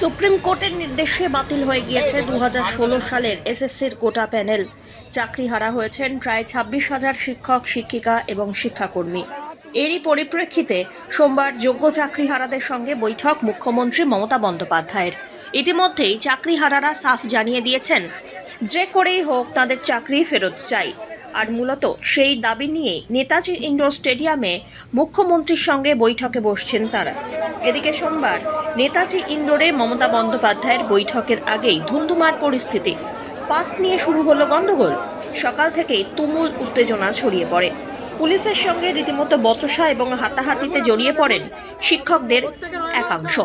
Supreme কোর্টের নির্দেশে বাতিল হয়ে গিয়েছে দু হাজার ষোলো সালের এসএসসির কোটা প্যানেল। চাকরি হারা হয়েছেন প্রায় ছাব্বিশ হাজার শিক্ষক, শিক্ষিকা এবং শিক্ষাকর্মী। এরই পরিপ্রেক্ষিতে সোমবার যোগ্য চাকরিহারাদের সঙ্গে বৈঠক মুখ্যমন্ত্রী মমতা বন্দ্যোপাধ্যায়ের। ইতিমধ্যেই চাকরিহারারা সাফ জানিয়ে দিয়েছেন, যে করেই হোক তাদের চাকরি ফেরত চাই। আর মূলত সেই দাবি নিয়ে নেতাজি ইন্ডোর স্টেডিয়ামে মুখ্যমন্ত্রীর সঙ্গে বৈঠকে বসছেন তারা। এদিকে সোমবার নেতাজি ইন্ডোরে মমতা বন্দ্যোপাধ্যায়ের বৈঠকের আগেই ধুন্ধুমার পরিস্থিতি। পাস নিয়ে শুরু হলো গণ্ডগোল সকাল থেকেই তুমুল উত্তেজনা ছড়িয়ে পড়ে। পুলিশের সঙ্গে রীতিমতো বচসা এবং হাতাহাতিতে জড়িয়ে পড়েন শিক্ষকদের একাংশ।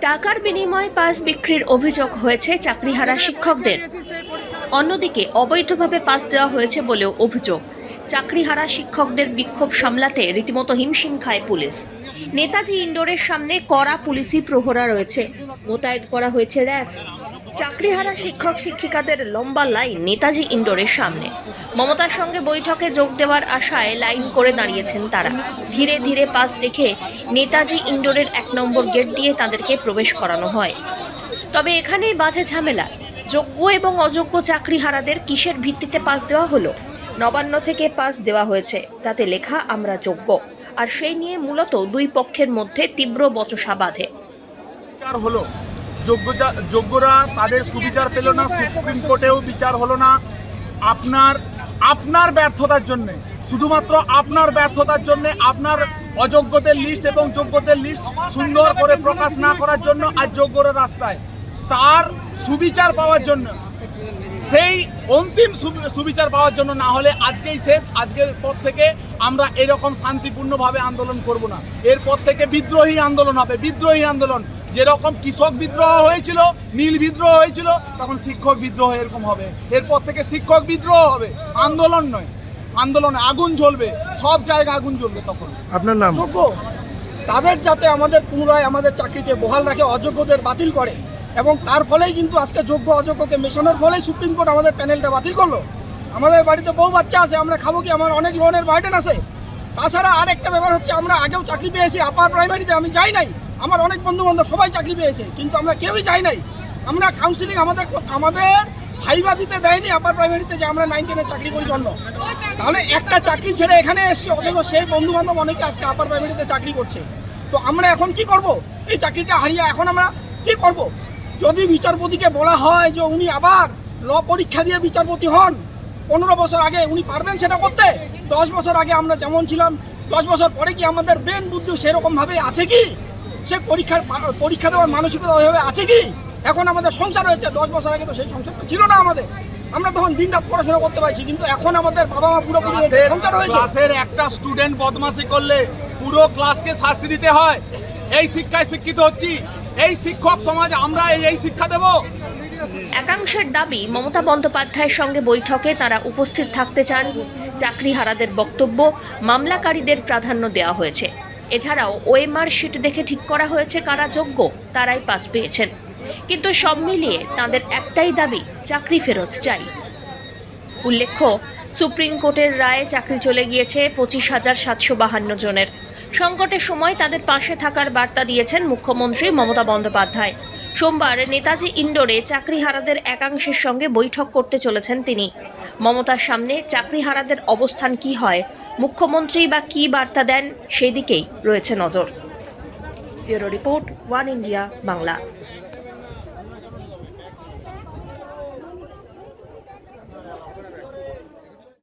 টাকার বিনিময়ে পাস বিক্রির অভিযোগ হয়েছে চাকরিহারা শিক্ষকদের। অন্যদিকে অবৈধভাবে পাস দেওয়া হয়েছে বলেও অভিযোগ। চাকরিহারা শিক্ষকদের বিক্ষোভ সামলাতে রীতিমতো হিমশিম খায় পুলিশ। নেতাজি ইন্ডোরের সামনে কড়া পুলিশি প্রহরা রয়েছে। মোতায়েন করা হয়েছে র্যাব। চাকরিহারা শিক্ষক শিক্ষিকাদের লম্বা লাইন নেতাজি ইন্ডোরের সামনে। মমতার সঙ্গে বৈঠকে যোগ দেওয়ার আশায় লাইন করে দাঁড়িয়েছেন তারা। ধীরে ধীরে পাস দেখে নেতাজি ইন্ডোরের এক নম্বর গেট দিয়ে তাদেরকে প্রবেশ করানো হয়। তবে এখানেই বাধে ঝামেলা। যোগ্য এবং অযোগ্য চাকরিহারাদের কিসের ভিত্তিতে পাস দেওয়া হলো? নবান্ন থেকে পাস দেওয়া হয়েছে, তাতে লেখা, আমরা যোগ্য। আর সেই নিয়ে মূলত দুই পক্ষের মধ্যে তীব্র বচসা বাঁধে। হলো। যোগ্যরা তাদের সুবিচার পেল না, সুপ্রিম কোর্টেও বিচার হলো না। আপনার আপনার ব্যর্থতার জন্য, শুধুমাত্র আপনার ব্যর্থতার জন্য, আপনার অযোগ্যদের লিস্ট এবং যোগ্যদের লিস্ট সুন্দর করে প্রকাশ না করার জন্য আজ যোগ্যরা রাস্তায়। তার সুবিচার পাওয়ার জন্য। সেই অন্তিম সুবিচার পাওয়ার জন্য না হলে আজকেই শেষ। আজকের পর থেকে আমরা এরকম শান্তিপূর্ণভাবে আন্দোলন করব না। এরপর থেকে বিদ্রোহী আন্দোলন হবে। বিদ্রোহী আন্দোলন। যেরকম কৃষক বিদ্রোহ হয়েছিল নীল বিদ্রোহ হয়েছিল তখন শিক্ষক বিদ্রোহ এরকম হবে। এরপর থেকে শিক্ষক বিদ্রোহ হবে। আন্দোলন নয়। আন্দোলনে আগুন জ্বলবে। সব জায়গায় আগুন জ্বলবে তখন। আপনার নাম? যোগ্য। তাদের যাতে আমাদের পুনরায় আমাদের চাকরিতে বহাল রাখে অযোগ্যদের বাতিল করে। এবং তার ফলেই কিন্তু আজকে যোগ্য অযোগ্যকে মেশানোর ফলেই সুপ্রিম কোর্ট আমাদের প্যানেলটা বাতিল করল। আমাদের বাড়িতে বউ বাচ্চা আছে, আমরা খাব কি? আমার অনেক লোনের বার্ডেন আছে। তাছাড়া আর একটা ব্যাপার হচ্ছে, আমরা আগেও চাকরি পেয়েছি আপার প্রাইমারিতে আমি যাই নাই। আমার অনেক বন্ধু বান্ধব সবাই চাকরি পেয়েছে, কিন্তু আমরা কেউই যাই নাই। আমরা কাউন্সিলিং আমাদের আমাদের ভাইবা দিতে দেয়নি আপার প্রাইমারিতে যে আমরা নাইন টেনে চাকরি করি জন্য। তাহলে একটা চাকরি ছেড়ে এখানে এসছে, অথচ সেই বন্ধু বান্ধব অনেকে আজকে আপার প্রাইমারিতে চাকরি করছে। তো আমরা এখন কি করব? এই চাকরিটা হারিয়ে এখন আমরা কি করব? যদি বিচারপতিকে বলা হয় যে উনি আবার ল পরীক্ষা দিয়ে বিচারপতি হন পনেরো বছর আগে উনি পারবেন সেটা করতে? দশ বছর আগে আমরা যেমন ছিলাম দশ বছর পরে কি আমাদের ব্রেন বুদ্ধি সেরকমভাবে আছে কি? সে পরীক্ষার পরীক্ষা দেওয়ার মানসিকতা ওইভাবে আছে কি? এখন আমাদের সংসার হয়েছে দশ বছর আগে তো সেই সংসারটা ছিল না আমাদের। আমরা তখন দিন রাত পড়াশোনা করতে পারছি কিন্তু এখন আমাদের বাবা মা পুরোপুরি ক্লাসের সংসার হয়েছে। ক্লাসের একটা স্টুডেন্ট বদমাশি করলে পুরো ক্লাসকে শাস্তি দিতে হয়। এই শিক্ষায় শিক্ষিত হচ্ছি। এই শিক্ষক সমাজ, আমরা এই শিক্ষা দেব। একাংশের দাবি, মমতা বন্দ্যোপাধ্যায়ের সঙ্গে বৈঠকে তারা উপস্থিত থাকতে চান। চাকরিহারাদের বক্তব্য, মামলাকারীদের প্রাধান্য দেওয়া হয়েছে। এছাড়াও ওএমআর শিট দেখে ঠিক করা হয়েছে কারা যোগ্য, তারাই পাস পেয়েছেন। কিন্তু সব মিলিয়ে তাদের একটাই দাবি, চাকরি ফেরত চাই। উল্লেখ্য, সুপ্রিম কোর্টের রায়ে চাকরি চলে গিয়েছে পঁচিশ হাজার সাতশো বাহান্ন জনের। সংকটের সময় তাদের পাশে থাকার বার্তা দিয়েছেন মুখ্যমন্ত্রী মমতা বন্দ্যোপাধ্যায়। সোমবার নেতাজি ইন্ডোরে চাকরিহারাদের একাংশের সঙ্গে বৈঠক করতে চলেছেন তিনি। মমতার সামনে চাকরিহারাদের অবস্থান কি হয়, মুখ্যমন্ত্রী বা কি বার্তা দেন, সেদিকেই রয়েছে নজর। Report One India Bangla.